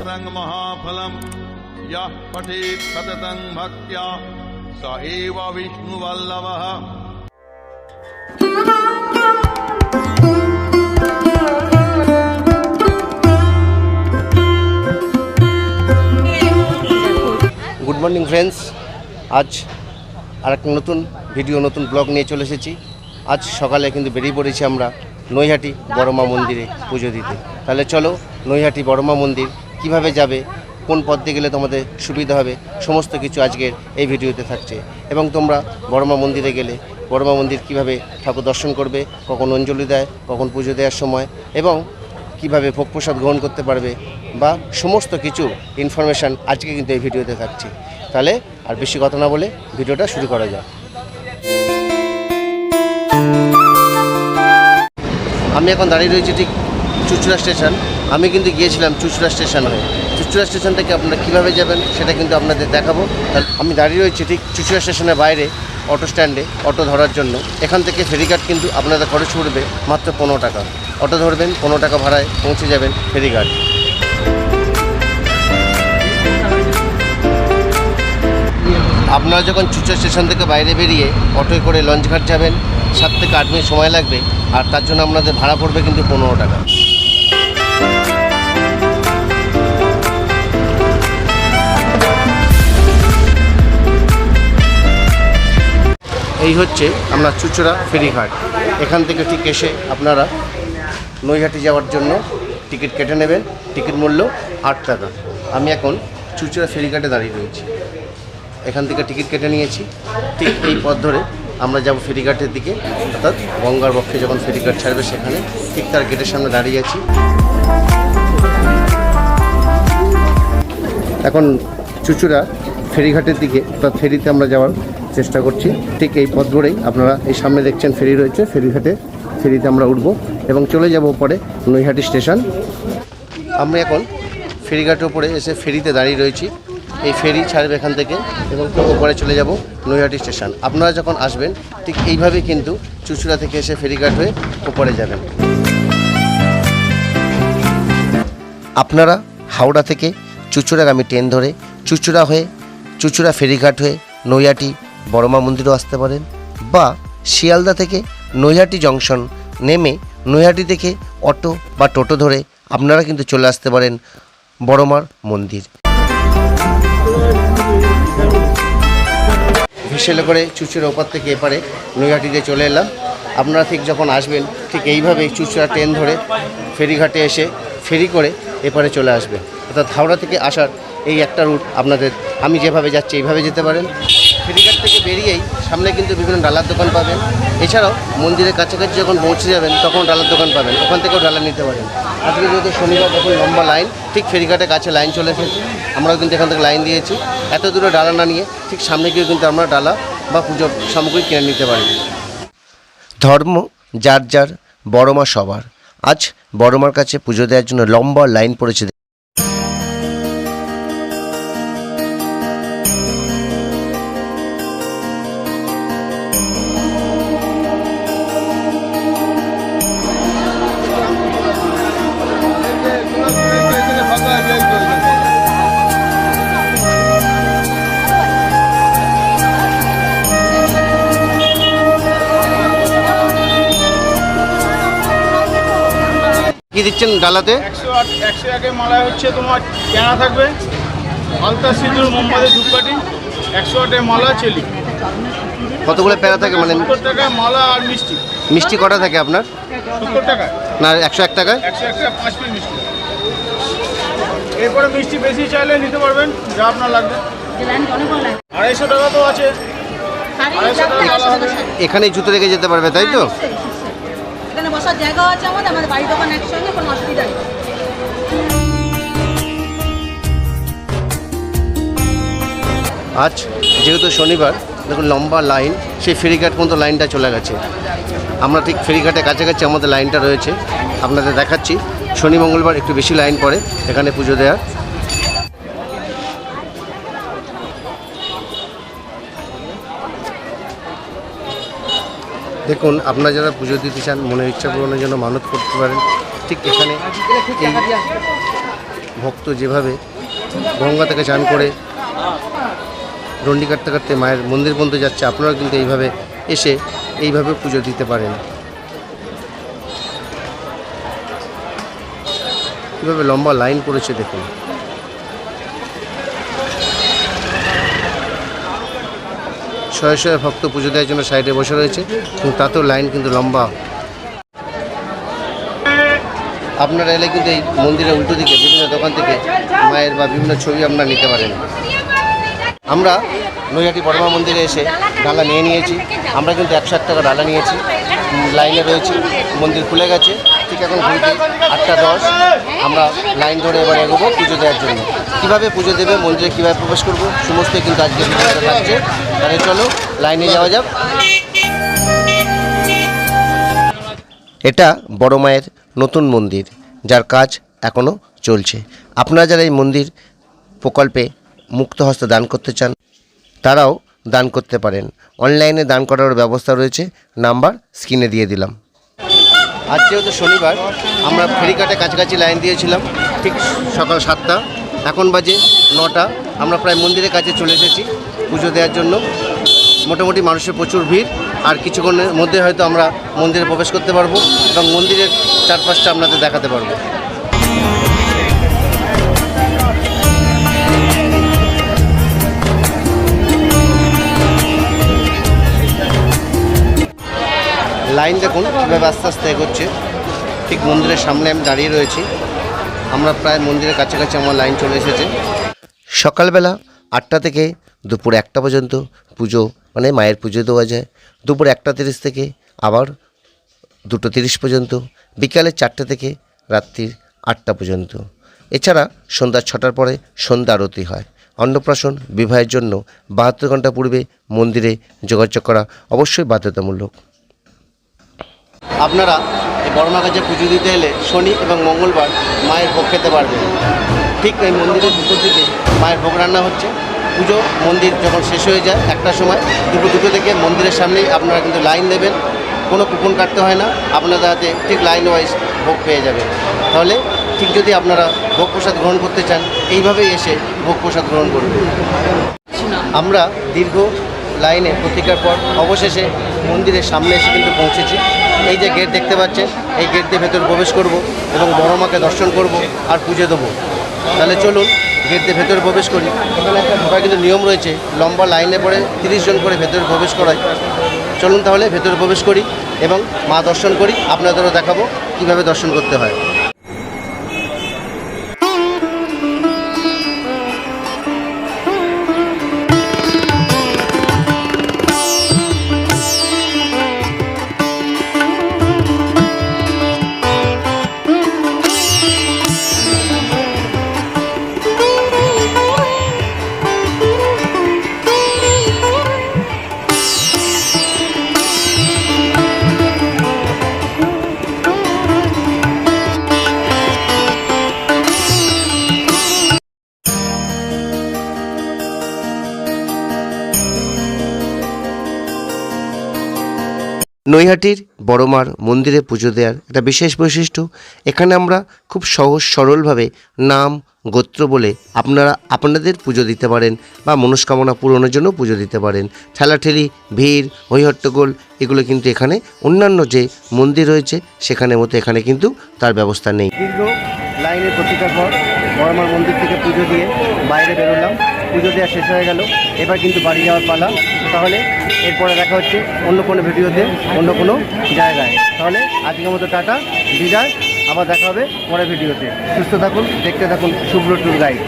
क्षत्रं महाफलं यः पठेत् सततं भक्त्या स एव विष्णुवल्लभः গুড মর্নিং ফ্রেন্ডস আজ আর একটা নতুন ভিডিও নতুন ব্লগ নিয়ে চলে এসেছি আজ সকালে কিন্তু বেরিয়ে পড়েছি আমরা নৈহাটি বড়মা মন্দিরে পুজো দিতে তাহলে চলো নৈহাটি বড়মা মন্দির কীভাবে যাবে, কোন পথে গেলে তোমাদের সুবিধা হবে, সমস্ত কিছু আজকের এই ভিডিওতে থাকছে। এবং তোমরা বড়মা মন্দিরে গেলে, বড়মা মন্দির কীভাবে ঠাকুর দর্শন করবে, কখন অঞ্জলি দেয়, কখন পুজো দেওয়ার সময়, এবং কীভাবে ভোগ প্রসাদ গ্রহণ করতে পারবে, বা সমস্ত কিছু ইনফরমেশান আজকে কিন্তু এই ভিডিওতে থাকছে। তাহলে আর বেশি কথা না বলে ভিডিওটা শুরু করা যাক। আমি এখন দাঁড়িয়ে রয়েছি ঠিক চুচুড়া স্টেশন। আমি কিন্তু গিয়েছিলাম চুচুড়া স্টেশন হয়ে। চুচুড়া স্টেশন থেকে আপনারা কীভাবে যাবেন সেটা কিন্তু আপনাদের দেখাবো। আমি দাঁড়িয়ে রয়েছি ঠিক চুচুড়া স্টেশনের বাইরে অটো স্ট্যান্ডে অটো ধরার জন্য। এখান থেকে ফেরিঘাট কিন্তু আপনাদের খরচ পড়বে মাত্র পনেরো টাকা। অটো ধরবেন, পনেরো টাকা ভাড়ায় পৌঁছে যাবেন ফেরিঘাট। আপনারা যখন চুচা স্টেশন থেকে বাইরে বেরিয়ে অটোয় করে লঞ্চঘাট যাবেন, সাত থেকে আট মিনিট সময় লাগবে, আর তার জন্য আপনাদের ভাড়া পড়বে কিন্তু পনেরো টাকা। এই হচ্ছে আমরা চুচুড়া ফেরিঘাট। এখান থেকে ঠিক এসে আপনারা নৈহাটি যাওয়ার জন্য টিকিট কেটে নেবেন। টিকিট মূল্য আট টাকা। আমি এখন চুচুড়া ফেরিঘাটে দাঁড়িয়ে রয়েছি। এখান থেকে টিকিট কেটে নিয়েছি। ঠিক এই পথ ধরে আমরা যাব ফেরিঘাটের দিকে। অর্থাৎ গঙ্গার বক্ষে যখন ফেরিঘাট ছাড়বে সেখানে ঠিক তার গেটের সামনে দাঁড়িয়ে আছি। এখন চুচুড়া ফেরিঘাটের দিকে অর্থাৎ ফেরিতে আমরা যাওয়ার চেষ্টা করছি। ঠিক এই পথ ধরেই আপনারা এই সামনে দেখছেন ফেরি রয়েছে ফেরিঘাটে ফেরিতে আমরা উঠব এবং চলে যাব পরে নৈহাটি স্টেশন। আমরা এখন ফেরিঘাটের উপরে এসে ফেরিতে দাঁড়িয়ে রয়েছি। এই ফেরি ছাড়বে এখান থেকে এবং ওপরে চলে যাব নৈহাটি স্টেশন। আপনারা যখন আসবেন, ঠিক এইভাবেই কিন্তু চুচুড়া থেকে এসে ফেরিঘাট হয়ে ওপরে যাবেন। আপনারা হাওড়া থেকে চুচুড়াগামী ট্রেন ধরে চুচুড়া হয়ে চুচুড়া ফেরিঘাট হয়ে নৈহাটি বড়মা মন্দিরও আসতে পারেন বা শিয়ালদা থেকে নৈহাটি জংশন নেমে নৈহাটি থেকে অটো বা টোটো ধরে আপনারা কিন্তু চলে আসতে পারেন বড়মার মন্দির। ভেসেলে করে চুচুড়া ওপার থেকে এপারে নৈহাটিতে চলে এলাম। আপনারা ঠিক যখন আসবেন, ঠিক এইভাবেই চুচুড়া ট্রেন ধরে ফেরিঘাটে এসে ফেরি করে এপারে চলে আসবেন অর্থাৎ হাওড়া থেকে আসার এই একটা রুট আপনাদের, আমি যেভাবে যাচ্ছি এইভাবে যেতে পারেন। বেরিয়েই সামনে কিন্তু বিভিন্ন ডালার দোকান পাবেন। এছাড়াও মন্দিরের কাছাকাছি যখন পৌঁছে যাবেন, তখন ডালার দোকান পাবেন। ওখান থেকেও ডালা নিতে পারেন। আজকে যেহেতু শনিবার দেখুন লম্বা লাইন, ঠিক ফেরিঘাটের কাছে লাইন চলে এসেছে। আমরাও কিন্তু এখান থেকে লাইন দিয়েছি। এত দূরে ডালা না নিয়ে ঠিক সামনে গিয়ে কিন্তু আমরা ডালা বা পুজোর সামগ্রী কিনে নিতে পারি। ধর্ম যার যার, বড়মা সবার। আজ বড়মার কাছে পুজো দেওয়ার জন্য লম্বা লাইন পড়েছে দিচ্ছেন ডালাতে? একশো আট একশো একের মালায় হচ্ছে তোমার কেনা থাকবে। আলতা সিঁদুর মোমবাতি ধূপকাঠি একশো আটের মালা চেলি। কতগুলো প্যারা থাকে মানে? সত্তর টাকায় মালা আর মিষ্টি। মিষ্টি কটা থাকে আপনার? সত্তর টাকায়। না একশো এক টাকায়? একশো এক টাকা পাঁচ পিস মিষ্টি। এরপরে মিষ্টি বেশি চাইলে নিতে পারবেন যা আপনার লাগবে। আড়াইশো টাকা তো আছে। আড়াইশো টাকা এখানেই জুতো রেখে যেতে পারবে তাই তো? এখানে বসার জায়গা আছে আমাদের আমাদের বাড়ি দোকান একসঙ্গে, কোনো অসুবিধা নেই। আজ যেহেতু শনিবার, দেখুন লম্বা লাইন, সেই ফেরিঘাট পর্যন্ত লাইনটা চলে গেছে। আমরা ঠিক ফেরিঘাটের কাছাকাছি আমাদের লাইনটা রয়েছে। আপনাদের দেখাচ্ছি, শনি মঙ্গলবার একটু বেশি লাইন পড়ে, এখানে পুজো দেওয়ার। দেখুন, আপনারা যারা পুজো দিতে চান, মনের ইচ্ছা পূরণের জন্য মানত করতে পারেন। ঠিক এখানে ভক্ত যেভাবে গঙ্গা থেকে চান করে ডন্ডি কাটতে কাটতে মায়ের মন্দির পর্যন্ত যাচ্ছে আপনারা কিন্তু এইভাবে এসে এইভাবে পুজো দিতে পারেন। কীভাবে লম্বা লাইন পড়েছে দেখুন। শয়ে শয়ে ভক্ত পুজো দেওয়ার জন্য সাইডে বসে রয়েছে এবং তাতেও লাইন কিন্তু লম্বা। আপনারা এলে কিন্তু এই মন্দিরের উল্টো দিকে, বিভিন্ন দোকান থেকে মায়ের বা বিভিন্ন ছবি আপনারা নিতে পারেন। আমরা নৈহাটি বড়মা মন্দিরে এসে ডালা নিয়ে নিয়েছি। আমরা কিন্তু একশো এক টাকা ডালা নিয়েছি। লাইনে রয়েছি। মন্দির খুলে গেছে। ঠিক এখন ঘুরতে আটটা দশ। আমরা লাইন ধরে এবার এগোবো পুজো দেওয়ার জন্য। কীভাবে পুজো দেবে, মন্দিরে কীভাবে প্রবেশ করব, সমস্ত কিন্তু আজকে ভিডিওতে থাকছে। তাহলে চলো, লাইনে যাওয়া যাক। এটা বড় মায়ের নতুন মন্দির, যার কাজ এখনও চলছে। আপনারা যারা এই মন্দির প্রকল্পে মুক্ত হস্তে দান করতে চান, তারাও দান করতে পারেন। অনলাইনে দান করার ব্যবস্থা রয়েছে, নাম্বার স্ক্রিনে দিয়ে দিলাম। আজ যেহেতু শনিবার, আমরা ফেরিঘাটে কাছাকাছি লাইন দিয়েছিলাম, ঠিক সকাল সাতটা। এখন বাজে নটা। আমরা প্রায় মন্দিরের কাছে চলে এসেছি পুজো দেওয়ার জন্য। মোটামুটি মানুষের প্রচুর ভিড়। আর কিছুক্ষণের মধ্যে হয়তো আমরা মন্দিরে প্রবেশ করতে পারব এবং মন্দিরের চারপাশটা আপনাদের দেখাতে পারব। লাইন দেখুন, কীভাবে আস্তে আস্তে এগোচ্ছে। ঠিক মন্দিরের সামনে আমি দাঁড়িয়ে রয়েছি। আমরা প্রায় মন্দিরের কাছাকাছি আমার লাইন চলে এসেছে। সকালবেলা আটটা থেকে দুপুর একটা পর্যন্ত পুজো মানে মায়ের পুজো দেওয়া যায়। দুপুর একটা তিরিশ থেকে আবার দুটো তিরিশ পর্যন্ত, বিকালে চারটে থেকে রাত্রির আটটা পর্যন্ত। এছাড়া সন্ধ্যা ছটার পরে সন্ধ্যা আরতি হয়। অন্নপ্রাশন বিবাহের জন্য বাহাত্তর ঘণ্টা পূর্বে মন্দিরে যোগাযোগ করা অবশ্যই বাধ্যতামূলক। আপনারা এই বড়মা কাছে পুজো দিতে এলে শনি এবং মঙ্গলবার মায়ের ভোগ খেতে পারবেন। ঠিক এই মন্দিরের দুপুর দিকে মায়ের ভোগ রান্না হচ্ছে। পুজো, মন্দির যখন শেষ হয়ে যায় একটা সময় দুপুর দুটো থেকে মন্দিরের সামনেই আপনারা কিন্তু লাইন দেবেন। কোনো কুপন কাটতে হয় না আপনাদের হাতে ঠিক লাইন ওয়াইজ ভোগ পেয়ে যাবেন। তাহলে ঠিক যদি আপনারা ভোগ প্রসাদ গ্রহণ করতে চান, এইভাবেই এসে ভোগ প্রসাদ গ্রহণ করবেন। আমরা দীর্ঘ লাইনে প্রতীক্ষার পর অবশেষে মন্দিরের সামনে এসে কিন্তু পৌঁছেছি। এই যে গেট দেখতে পাচ্ছেন, এই গেট দিয়ে ভেতরে প্রবেশ করব এবং বড় মাকে দর্শন করব আর পুজো দেবো। তাহলে চলুন, গেট দিয়ে ভেতরে প্রবেশ করি। এখানে একটা কিন্তু নিয়ম রয়েছে, লম্বা লাইনে পড়ে তিরিশ জন করে ভেতরে প্রবেশ করায় চলুন তাহলে ভেতরে প্রবেশ করি এবং মা দর্শন করি, আপনাদেরও দেখাবো কীভাবে দর্শন করতে হয়। নৈহাটির বড়মার মন্দিরে পুজো দেওয়ার একটা বিশেষ বৈশিষ্ট্য। এখানে আমরা খুব সহজ সরলভাবে নাম, গোত্র বলে আপনারা, আপনাদের পুজো দিতে পারেন বা মনস্কামনা পূরণের জন্য পুজো দিতে পারেন। ঠেলাঠেলি, ভিড়, হৈহট্টগোল এগুলো কিন্তু এখানে অন্যান্য যে মন্দির রয়েছে সেখানের মতো এখানে কিন্তু তার ব্যবস্থা নেই। দীর্ঘ লাইনের প্রতিকার পর বড়মার মন্দির থেকে পুজো দিয়ে বাইরে বেরোলাম। পুজো দেওয়া শেষ হয়ে গেল। এবার কিন্তু বাড়ি যাওয়ার পালা। তাহলে এরপরে দেখা হচ্ছে অন্য কোনো ভিডিওতে, অন্য কোনো জায়গায়। তাহলে আজকের মতো টাটা, বিদায়। আবার দেখা হবে পরের ভিডিওতে। সুস্থ থাকুন, দেখতে থাকুন শুভ্র টুর গাইড।